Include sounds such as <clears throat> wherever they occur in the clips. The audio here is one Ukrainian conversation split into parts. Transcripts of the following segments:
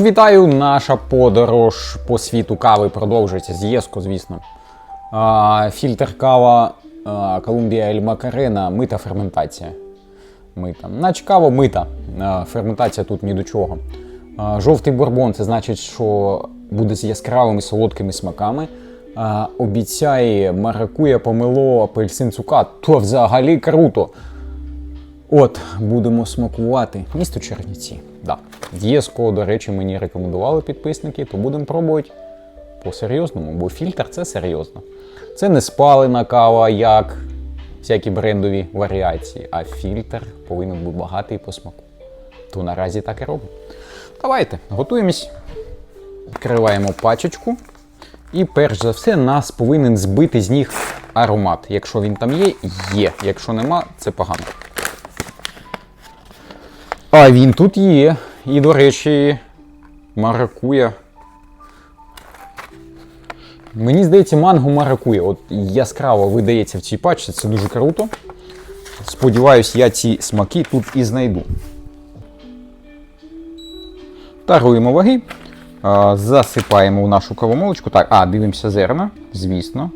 Вітаю! Наша подорож по світу кави продовжується з звісно. А, фільтр кава Колумбія Ель Макарена, мита ферментація. Мита. Наче кава мита. А, ферментація тут ні до чого. А, жовтий бурбон це значить, що буде з яскравими солодкими смаками. А, обіцяє маракуя, помело, апельсин, цукат. То взагалі круто. От, будемо смакувати. Місто Чернівці. Да. Єско, до речі, мені рекомендували підписники, то будемо пробувати по-серйозному, бо фільтр це серйозно. Це не спалена кава, як всякі брендові варіації, а фільтр повинен бути багатий по смаку. То наразі так і робимо. Давайте, готуємось. Відкриваємо пачечку. І перш за все нас повинен збити з ніг аромат. Якщо він там є, є. Якщо нема, це погано. А він тут є. І, до речі, маракуя. Мені здається, манго маракуя. От яскраво видається в цій пачці, це дуже круто. Сподіваюсь, я ці смаки тут і знайду. Таруємо ваги. Засипаємо в нашу кавомолочку. Так, а, дивимося зерна, звісно.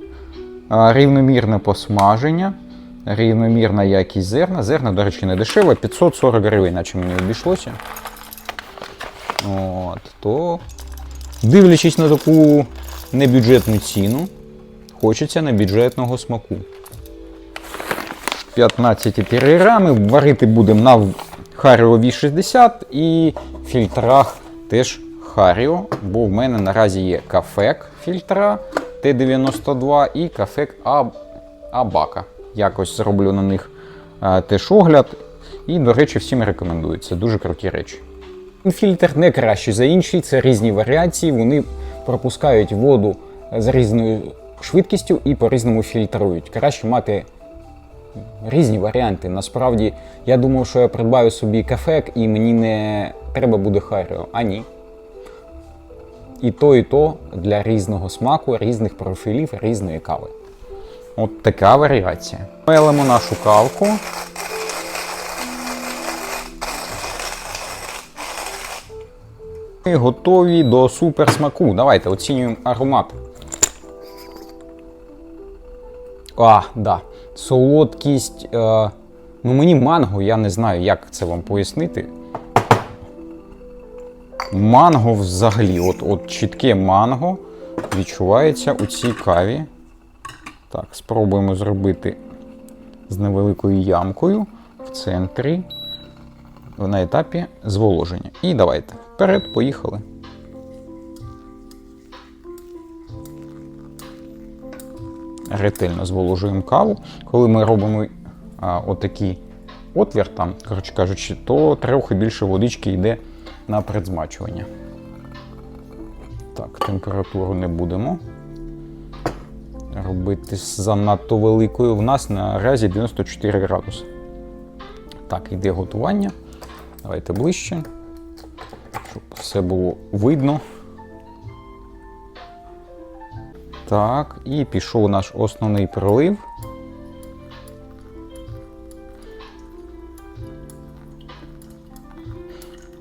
Рівномірне посмаження. Рівномірна якість зерна. Зерна, до речі, не дешеве, 540 гривень, наче мені обійшлося. От, то, дивлячись на таку небюджетну ціну, хочеться небюджетного смаку. 15,3 грами. Варити будемо на Харіо V60 і фільтрах теж Харіо, бо в мене наразі є кафек фільтра Т92 і кафек Абака. Якось зроблю на них теж огляд. І, до речі, всім рекомендую. Це дуже круті речі. Фільтр не кращий за інший, це різні варіації. Вони пропускають воду з різною швидкістю і по-різному фільтрують. Краще мати різні варіанти. Насправді, я думав, що я придбаю собі кафек і мені не треба буде Харіо. А ні. І то, і то для різного смаку, різних профілів, різної кави. От така варіація. Мелимо нашу кавку. Ми готові до суперсмаку. Давайте оцінюємо аромат. А, да. Солодкість. Е, ну мені манго, я не знаю, як це вам пояснити. Манго взагалі, от, от чітке манго відчувається у цій каві. Так, спробуємо зробити з невеликою ямкою в центрі на етапі зволоження. І давайте. Вперед, поїхали. Ретельно зволожуємо каву. Коли ми робимо а, отакий отвір, там, коротше кажучи, то трохи більше водички йде на предзмачування. Так, температуру не будемо робити занадто великою. В нас наразі 94 градуси. Так, йде готування. Давайте ближче, щоб все було видно. Так, і пішов наш основний пролив.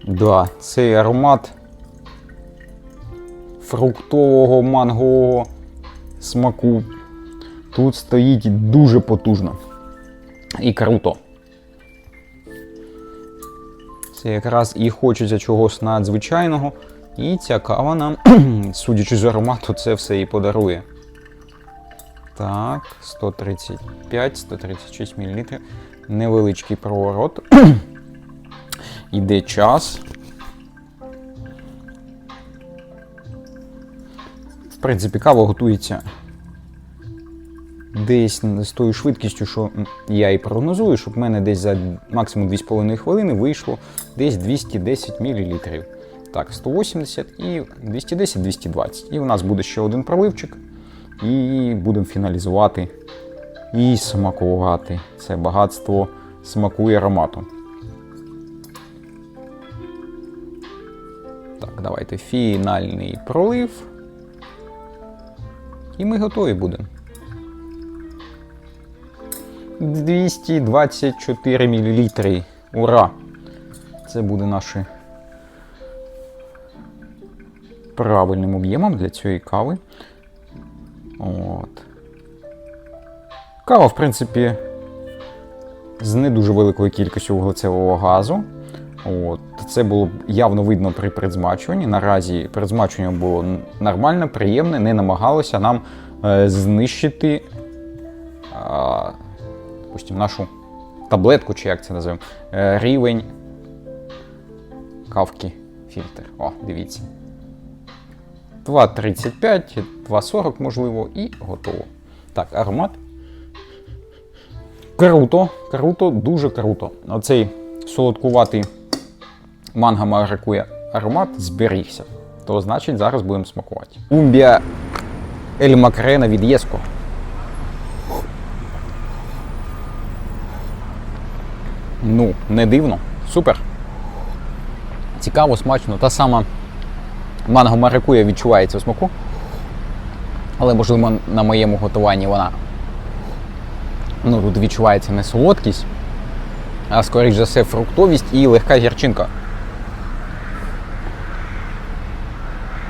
Да, цей аромат фруктового мангового смаку тут стоїть дуже потужно і круто. Це якраз і хочеться чогось надзвичайного. І ця кава нам, <clears throat> судячи з аромату, це все і подарує. Так, 135-136 мл. Невеличкий проворот. <clears throat> Іде час. Принципі, кава готується десь з тою швидкістю, що я і прогнозую, щоб в мене десь за максимум 2,5 хвилини вийшло десь 210 мл. Так, 180 і 210-220. І у нас буде ще один проливчик. І будемо фіналізувати і смакувати. Це багатство смаку і аромату. Так, давайте фінальний пролив. І ми готові будемо. 224 мл. Ура! Це буде наше правильним об'ємом для цієї кави. От. Кава, в принципі, з не дуже великою кількістю вуглецевого газу. От. Це було явно видно при предзмачуванні. Наразі предзмачування було н- нормальне, приємне, не намагалося нам е, знищити а, допустим, нашу таблетку, чи як це називаємо, е, рівень кавки фільтр. О, дивіться. 2,35, 2,40 можливо, і готово. Так, аромат. Круто, круто, дуже круто. Оцей солодкуватий манго маракуя аромат зберігся. То значить зараз будемо смакувати. Умбія Ель Макрена від Єско. Ну, не дивно. Супер. Цікаво, смачно. Та сама манго маракуя відчувається у смаку. Але, можливо, на моєму готуванні вона ну, тут відчувається не солодкість, а скоріш за все фруктовість і легка гірчинка.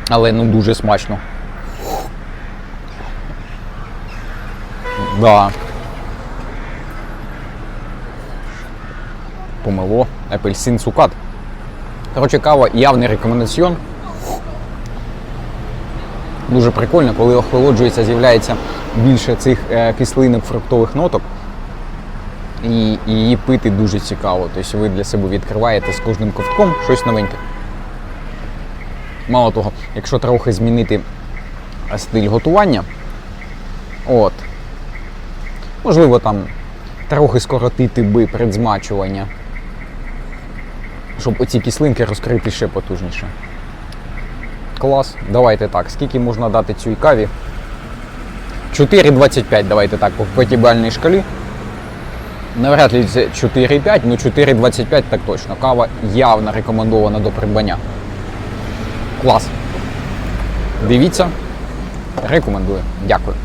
Але ну дуже смачно. Да. Помело, апельсин, цукат. Коротше, кава явний рекомендаціон. Дуже прикольно, коли охолоджується, з'являється більше цих е, кислинок фруктових ноток. І, і її пити дуже цікаво. Тобто ви для себе відкриваєте з кожним ковтком щось новеньке. Мало того, якщо трохи змінити стиль готування, от, можливо, там трохи скоротити би предзмачування, щоб оці кислинки розкрити ще потужніше. Клас, давайте так. Скільки можна дати цій каві? 4,25, давайте так, по п'ятибальній шкалі. Навряд ли це 4,5, ну 4,25 так точно. Кава явно рекомендована до придбання. Клас. Дивіться. Рекомендую. Дякую.